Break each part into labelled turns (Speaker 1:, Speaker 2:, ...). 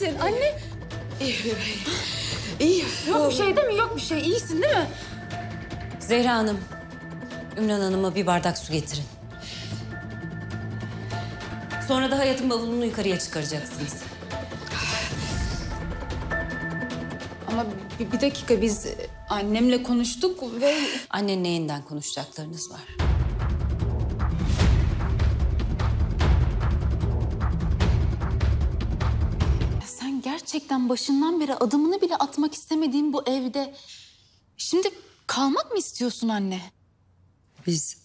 Speaker 1: misin? Anne
Speaker 2: İyi.
Speaker 1: yok bir şey değil mi? Yok bir şey. İyisin değil mi?
Speaker 3: Zehra Hanım, Ümran Hanım'a bir bardak su getirin. Sonra da hayatın bavulunu yukarıya çıkaracaksınız.
Speaker 1: Ama bir, bir dakika biz annemle konuştuk ve...
Speaker 3: Annenle yeniden konuşacaklarınız var.
Speaker 1: Gerçekten başından beri adımını bile atmak istemediğin bu evde... Şimdi kalmak mı istiyorsun anne?
Speaker 2: Biz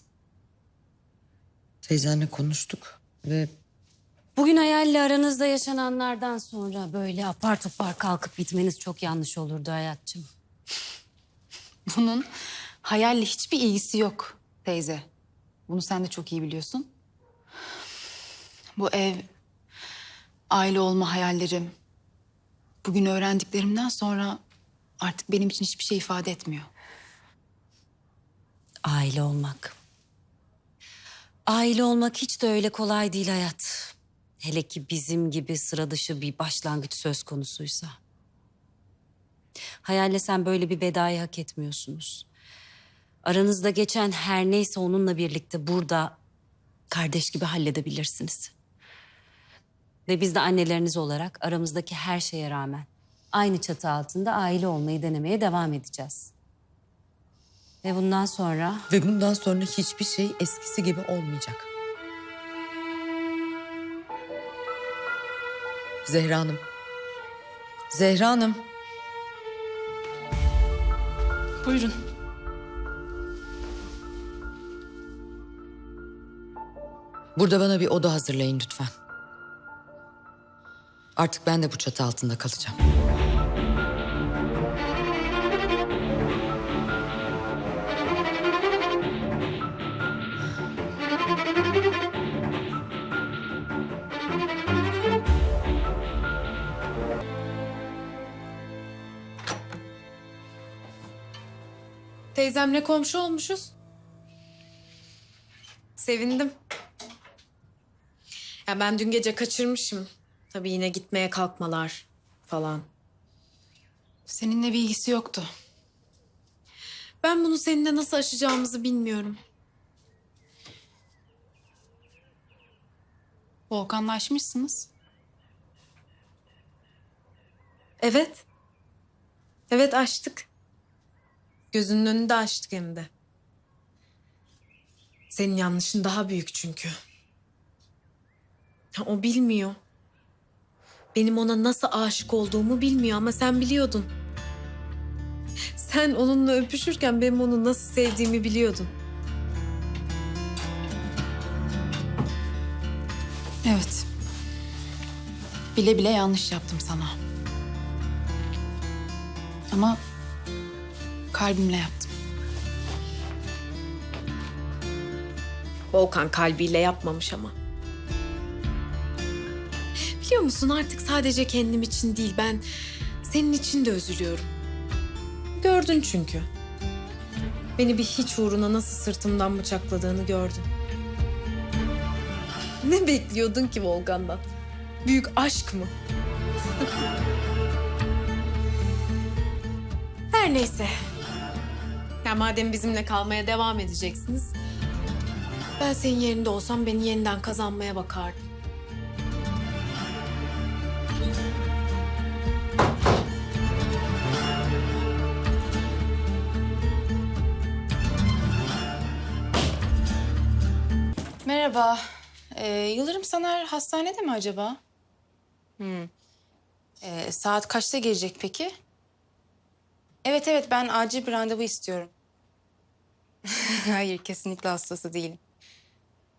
Speaker 2: teyzenle konuştuk ve
Speaker 3: Bugün hayalle aranızda yaşananlardan sonra böyle apar topar kalkıp gitmeniz çok yanlış olurdu hayatçım.
Speaker 1: Bunun hayalle hiçbir ilgisi yok teyze. Bunu sen de çok iyi biliyorsun. Bu ev, aile olma hayallerim... Bugün öğrendiklerimden sonra artık benim için hiçbir şey ifade etmiyor.
Speaker 3: Aile olmak. Aile olmak hiç de öyle kolay değil hayat. Hele ki bizim gibi sıra dışı bir başlangıç söz konusuysa. Hayalle sen böyle bir vedayı hak etmiyorsunuz. Aranızda geçen her neyse onunla birlikte burada kardeş gibi halledebilirsiniz. Ve biz de anneleriniz olarak aramızdaki her şeye rağmen aynı çatı altında aile olmayı denemeye devam edeceğiz. Ve bundan sonra
Speaker 2: ve bundan sonra hiçbir şey eskisi gibi olmayacak. Zehra Hanım. Zehra Hanım.
Speaker 1: Buyurun.
Speaker 2: Burada bana bir oda hazırlayın lütfen. Artık ben de bu çatı altında kalacağım.
Speaker 4: Teyzemle komşu olmuşuz. Sevindim. Ya ben dün gece kaçırmışım. Tabii yine gitmeye kalkmalar falan.
Speaker 1: Seninle bir ilgisi yoktu.
Speaker 4: Ben bunu seninle nasıl aşacağımızı bilmiyorum.
Speaker 1: Volkan'la aşmışsınız.
Speaker 4: Evet. Evet açtık. Gözünün önünde açtık hem de. Senin yanlışın daha büyük çünkü. Ha, O bilmiyor. Benim ona nasıl aşık olduğumu bilmiyor ama sen biliyordun. Sen onunla öpüşürken benim onu nasıl sevdiğimi biliyordun.
Speaker 1: Evet. Bile bile yanlış yaptım sana. Ama kalbimle yaptım.
Speaker 4: Volkan kalbiyle yapmamış ama. Musun artık sadece kendim için değil ben senin için de üzülüyorum. Gördün çünkü. Beni bir hiç uğruna nasıl sırtımdan bıçakladığını gördün. Ne bekliyordun ki Volkan'dan? Büyük aşk mı? Her neyse. Ya madem bizimle kalmaya devam edeceksiniz, ben senin yerinde olsam beni yeniden kazanmaya bakardım.
Speaker 5: Merhaba. Ee, Yıldırım Saner hastanede mi acaba? Hmm. Ee, saat kaçta gelecek peki? Evet evet ben acil bir randevu istiyorum. Hayır kesinlikle hastası değilim.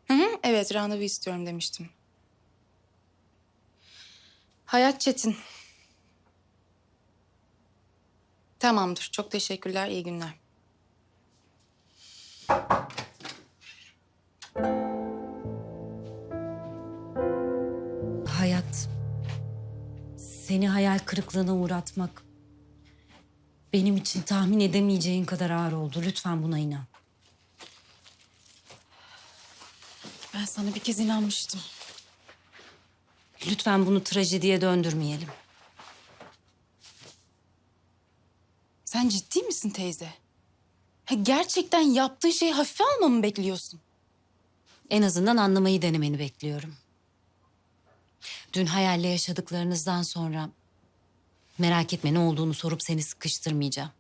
Speaker 5: Hı hı, evet randevu istiyorum demiştim. Hayat Çetin. Tamamdır. Çok teşekkürler. İyi günler.
Speaker 3: Seni hayal kırıklığına uğratmak benim için tahmin edemeyeceğin kadar ağır oldu. Lütfen buna inan.
Speaker 1: Ben sana bir kez inanmıştım.
Speaker 3: Lütfen bunu trajediye döndürmeyelim.
Speaker 1: Sen ciddi misin teyze? Gerçekten yaptığın şeyi hafife almamı bekliyorsun?
Speaker 3: En azından anlamayı denemeni bekliyorum. Dün hayalle yaşadıklarınızdan sonra merak etme ne olduğunu sorup seni sıkıştırmayacağım.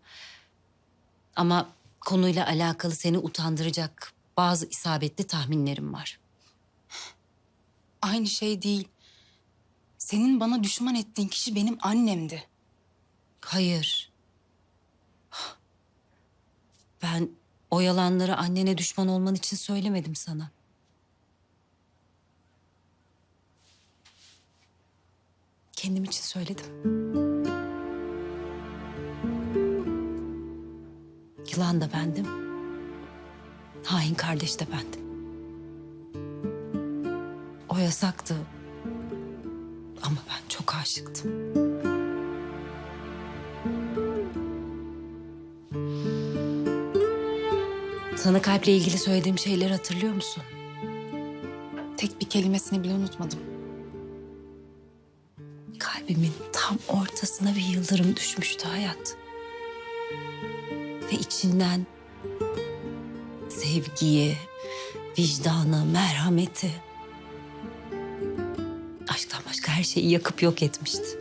Speaker 3: Ama konuyla alakalı seni utandıracak bazı isabetli tahminlerim var.
Speaker 1: Aynı şey değil. Senin bana düşman ettiğin kişi benim annemdi.
Speaker 3: Hayır. Ben o yalanları annene düşman olman için söylemedim sana. Kendim için söyledim. Yılan da bendim. Hain kardeş de bendim. O yasaktı. Ama ben çok aşıktım. Sana kalple ilgili söylediğim şeyleri hatırlıyor musun?
Speaker 1: Tek bir kelimesini bile unutmadım.
Speaker 3: Kalbimin tam ortasına bir yıldırım düşmüştü hayat. Ve içinden sevgiyi, vicdanı, merhameti, aşktan başka her şeyi yakıp yok etmişti.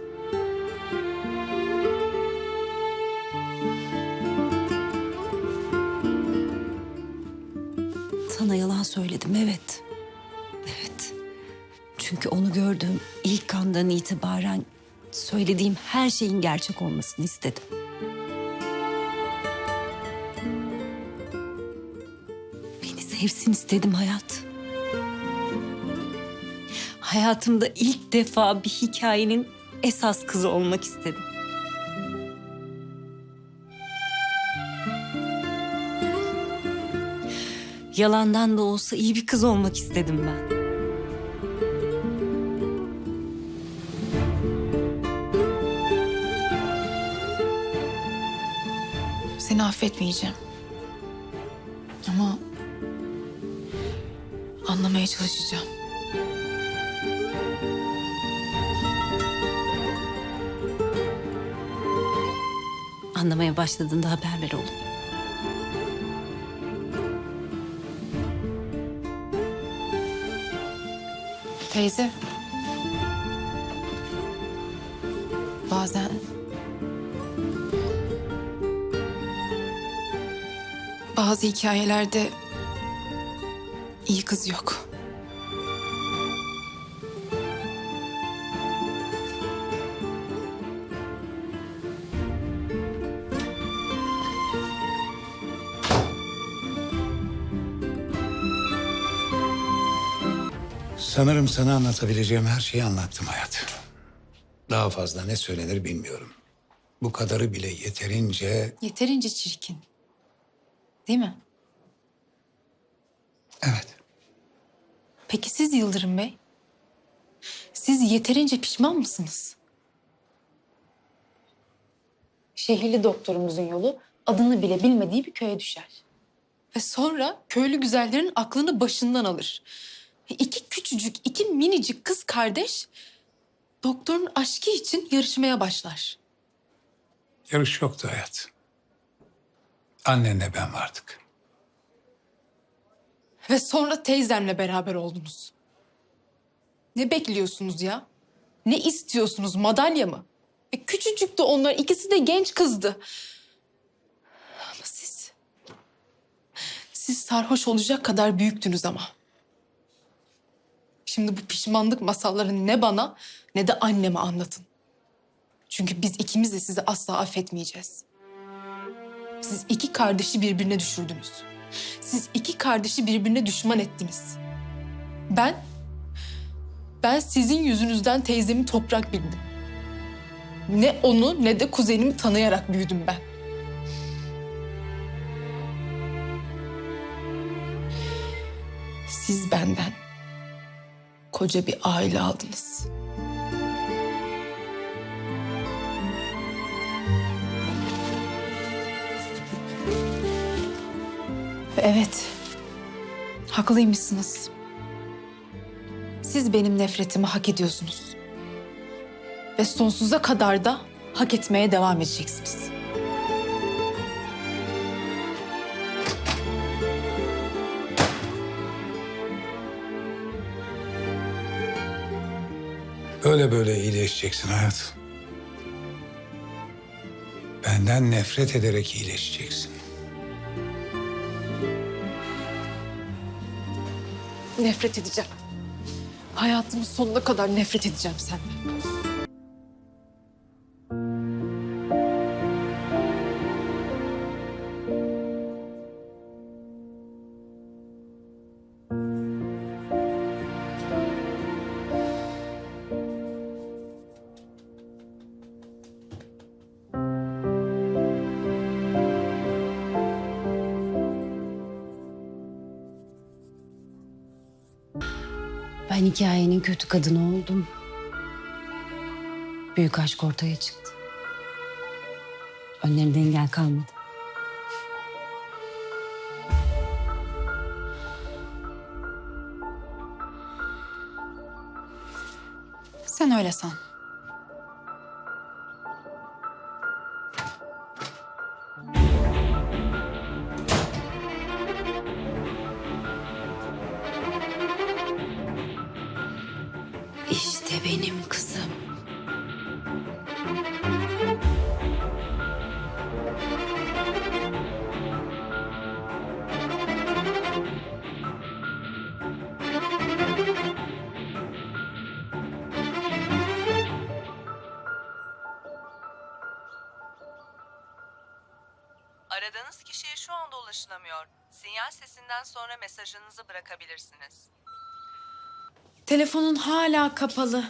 Speaker 3: Sana yalan söyledim evet. Evet. Çünkü onu gördüğüm ilk andan itibaren söylediğim her şeyin gerçek olmasını istedim. Beni sevsin istedim hayat. Hayatımda ilk defa bir hikayenin esas kızı olmak istedim. Yalandan da olsa iyi bir kız olmak istedim ben.
Speaker 1: Affetmeyeceğim. Ama anlamaya çalışacağım.
Speaker 3: Anlamaya başladığında haber ver oğlum.
Speaker 1: Teyze. Bazen bazı hikayelerde iyi kız yok.
Speaker 6: Sanırım sana anlatabileceğim her şeyi anlattım hayat. Daha fazla ne söylenir bilmiyorum. Bu kadarı bile yeterince...
Speaker 1: Yeterince çirkin. Değil mi?
Speaker 6: Evet.
Speaker 1: Peki siz Yıldırım Bey? Siz yeterince pişman mısınız? Şehirli doktorumuzun yolu adını bile bilmediği bir köye düşer. Ve sonra köylü güzellerin aklını başından alır. İki küçücük, iki minicik kız kardeş doktorun aşkı için yarışmaya başlar.
Speaker 6: Yarış yoktu hayat. Annenle ben vardık.
Speaker 1: Ve sonra teyzemle beraber oldunuz. Ne bekliyorsunuz ya? Ne istiyorsunuz? Madalya mı? E, küçücüktü onlar. ikisi de genç kızdı. Ama siz... Siz sarhoş olacak kadar büyüktünüz ama. Şimdi bu pişmanlık masallarını ne bana ne de anneme anlatın. Çünkü biz ikimiz de sizi asla affetmeyeceğiz. Siz iki kardeşi birbirine düşürdünüz. Siz iki kardeşi birbirine düşman ettiniz. Ben, ben sizin yüzünüzden teyzemi toprak bildim. Ne onu ne de kuzenimi tanıyarak büyüdüm ben. Siz benden koca bir aile aldınız. Evet. Haklıymışsınız. Siz benim nefretimi hak ediyorsunuz. Ve sonsuza kadar da hak etmeye devam edeceksiniz.
Speaker 6: Öyle böyle iyileşeceksin hayat. Benden nefret ederek iyileşeceksin.
Speaker 4: Nefret edeceğim. Hayatımın sonuna kadar nefret edeceğim senden.
Speaker 3: Ben hikayenin kötü kadını oldum. Büyük aşk ortaya çıktı. Önlerimde engel kalmadı.
Speaker 1: Sen öyle san.
Speaker 7: Ulaşılamıyor. Sinyal sesinden sonra mesajınızı bırakabilirsiniz.
Speaker 4: Telefonun hala kapalı.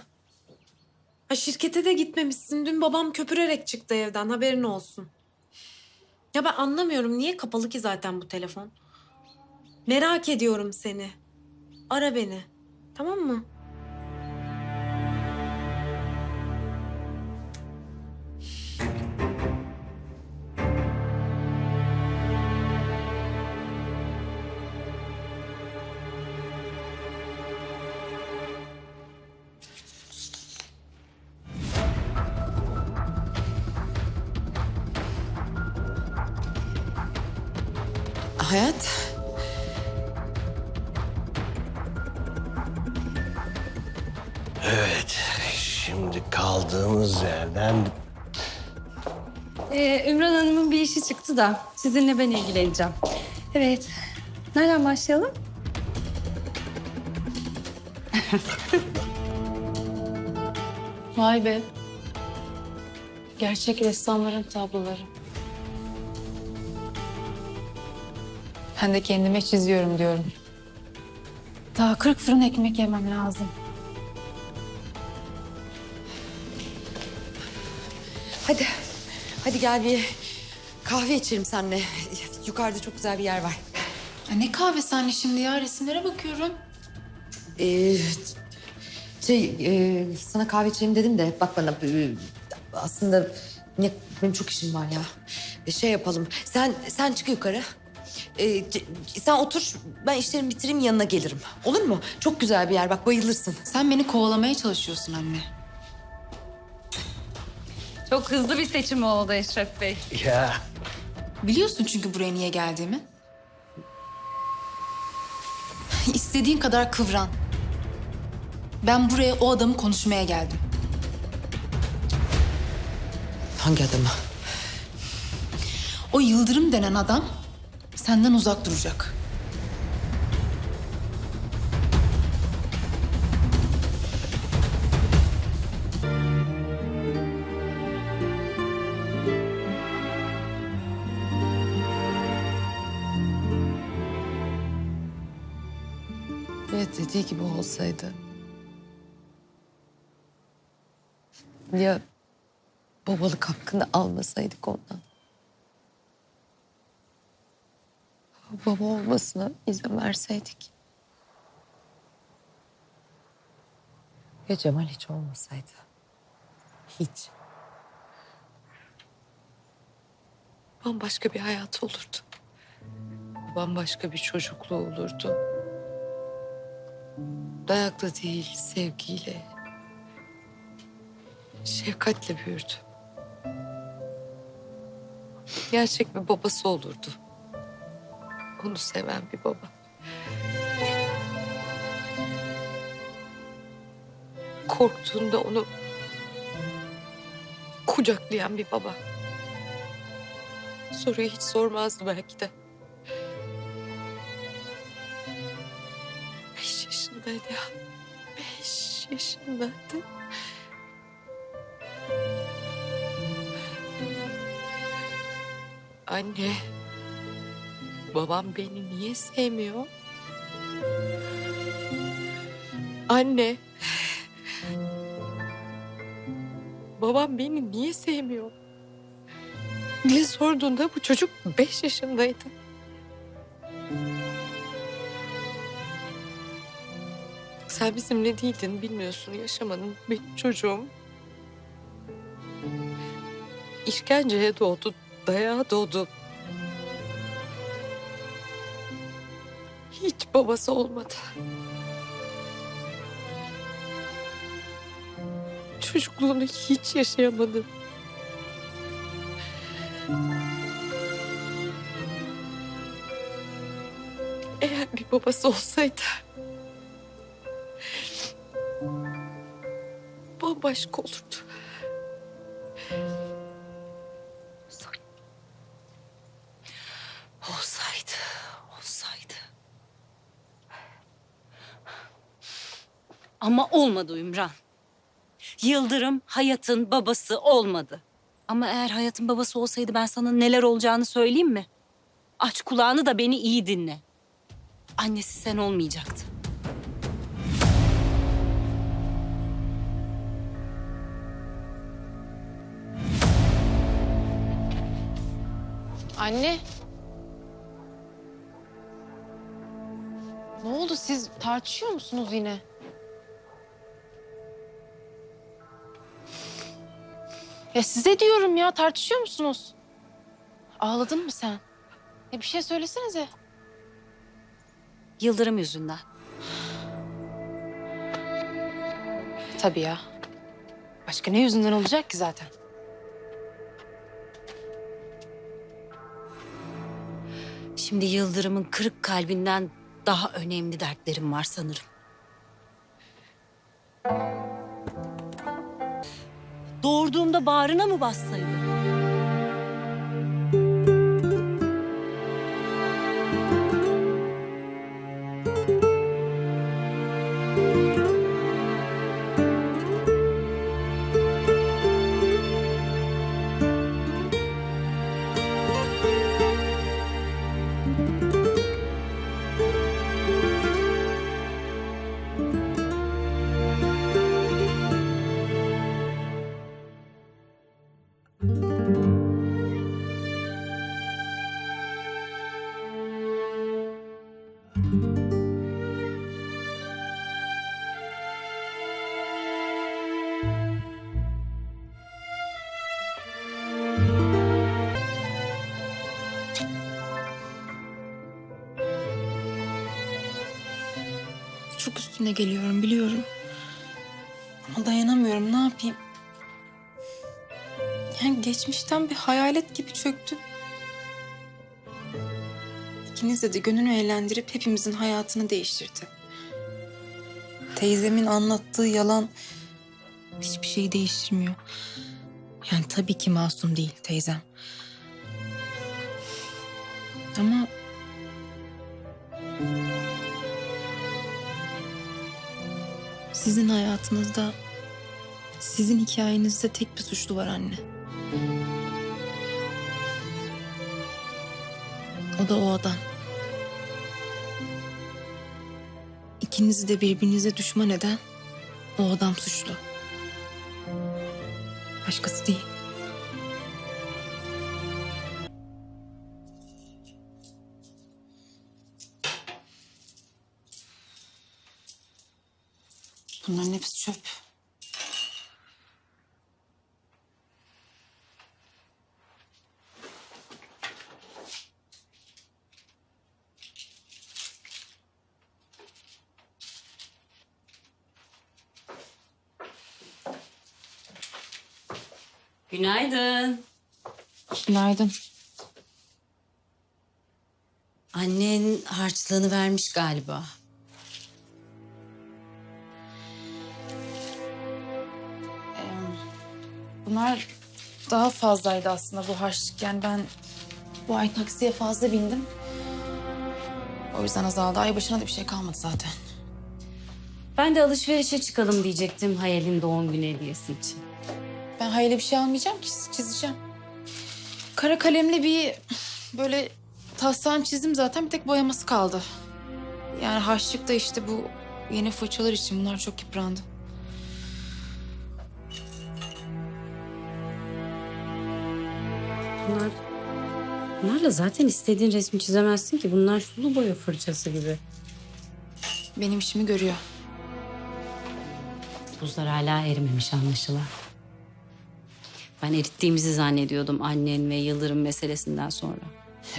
Speaker 4: Ha, şirkete de gitmemişsin. Dün babam köpürerek çıktı evden. Haberin olsun. Ya ben anlamıyorum. Niye kapalı ki zaten bu telefon? Merak ediyorum seni. Ara beni. Tamam mı?
Speaker 2: Hayat.
Speaker 8: Evet, şimdi kaldığımız yerden
Speaker 9: Ee, Ümran Hanım'ın bir işi çıktı da sizinle ben ilgileneceğim. Evet. Nereden başlayalım?
Speaker 1: Vay be. Gerçek ressamların tabloları. Ben de kendime çiziyorum diyorum. Daha 40 fırın ekmek yemem lazım.
Speaker 2: Hadi. Hadi gel bir kahve içelim seninle. Yukarıda çok güzel bir yer var.
Speaker 1: Ya ne kahvesi anne şimdi ya? Resimlere bakıyorum.
Speaker 2: Ee, şey, e, sana kahve içelim dedim de bak bana e, aslında ne, benim çok işim var ya. E, şey yapalım. Sen sen çık yukarı. E, c- sen otur. Ben işlerimi bitireyim yanına gelirim. Olur mu? Çok güzel bir yer. Bak bayılırsın.
Speaker 1: Sen beni kovalamaya çalışıyorsun anne.
Speaker 9: Çok hızlı bir seçim oldu Eşref Bey.
Speaker 8: ya
Speaker 1: Biliyorsun çünkü buraya niye geldiğimi. İstediğin kadar kıvran. Ben buraya o adamı konuşmaya geldim.
Speaker 2: Hangi adamı?
Speaker 1: O Yıldırım denen adam senden uzak duracak.
Speaker 2: Ya dediği gibi olsaydı. Ya babalık hakkını almasaydık ondan. Baba olmasına izin verseydik. Ya Cemal hiç olmasaydı. Hiç. Bambaşka bir hayat olurdu. Bambaşka bir çocukluğu olurdu. Dayakla değil, sevgiyle, şefkatle büyürdü. Gerçek bir babası olurdu. Onu seven bir baba.
Speaker 10: korktuğunda onu kucaklayan bir baba. Soruyu hiç sormazdı belki de. Beş yaşındaydı ya. Beş yaşındaydı. Anne, babam beni niye sevmiyor? Anne, babam beni niye sevmiyor? diye sorduğunda bu çocuk beş yaşındaydı. Sen bizimle değildin, bilmiyorsun, yaşamadın. Benim çocuğum işkenceye doğdu, dayağa doğdu. Hiç babası olmadı. Çocukluğunu hiç yaşayamadı. Eğer bir babası olsaydı... bambaşka olurdu.
Speaker 3: Ama olmadı Ümran. Yıldırım hayatın babası olmadı. Ama eğer hayatın babası olsaydı ben sana neler olacağını söyleyeyim mi? Aç kulağını da beni iyi dinle. Annesi sen olmayacaktı.
Speaker 1: Anne. Ne oldu siz tartışıyor musunuz yine? Ya size diyorum ya tartışıyor musunuz? Ağladın mı sen? Ya bir şey söylesenize.
Speaker 3: Yıldırım yüzünden.
Speaker 1: Tabii ya. Başka ne yüzünden olacak ki zaten?
Speaker 3: Şimdi Yıldırım'ın kırık kalbinden daha önemli dertlerim var sanırım. Doğurduğumda bağrına mı bassaydı?
Speaker 1: Çok üstüne geliyorum biliyorum. Ama dayanamıyorum ne yapayım? Yani geçmişten bir hayalet gibi çöktü. İkinizle de gönlünü eğlendirip hepimizin hayatını değiştirdi. Teyzemin anlattığı yalan hiçbir şeyi değiştirmiyor. Yani tabii ki masum değil teyzem. Sizin hayatınızda, sizin hikayenizde tek bir suçlu var anne. O da o adam. İkinizi de birbirinize düşman eden o adam suçlu. Başkası değil. Bunların hepsi çöp.
Speaker 3: Günaydın.
Speaker 1: Günaydın.
Speaker 3: Annen harçlığını vermiş galiba.
Speaker 1: Bunlar daha fazlaydı aslında bu harçlık. Yani ben bu ay taksiye fazla bindim. O yüzden azaldı. Ay başına da bir şey kalmadı zaten.
Speaker 3: Ben de alışverişe çıkalım diyecektim Hayal'in doğum günü hediyesi için.
Speaker 1: Ben hayali bir şey almayacağım ki çizeceğim. Kara kalemle bir böyle taslağın çizdim zaten bir tek boyaması kaldı. Yani harçlık da işte bu yeni fırçalar için bunlar çok yıprandı.
Speaker 3: Bunlar, bunlarla zaten istediğin resmi çizemezsin ki. Bunlar sulu boya fırçası gibi.
Speaker 1: Benim işimi görüyor.
Speaker 3: Buzlar hala erimemiş anlaşılan. Ben erittiğimizi zannediyordum annen ve Yıldırım meselesinden sonra.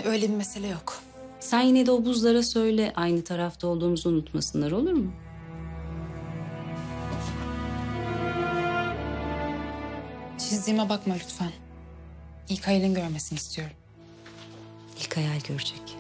Speaker 1: Öyle bir mesele yok.
Speaker 3: Sen yine de o buzlara söyle aynı tarafta olduğumuzu unutmasınlar olur mu?
Speaker 1: Çizdiğime bakma lütfen. İlk hayalin görmesini istiyorum.
Speaker 3: İlk hayal görecek.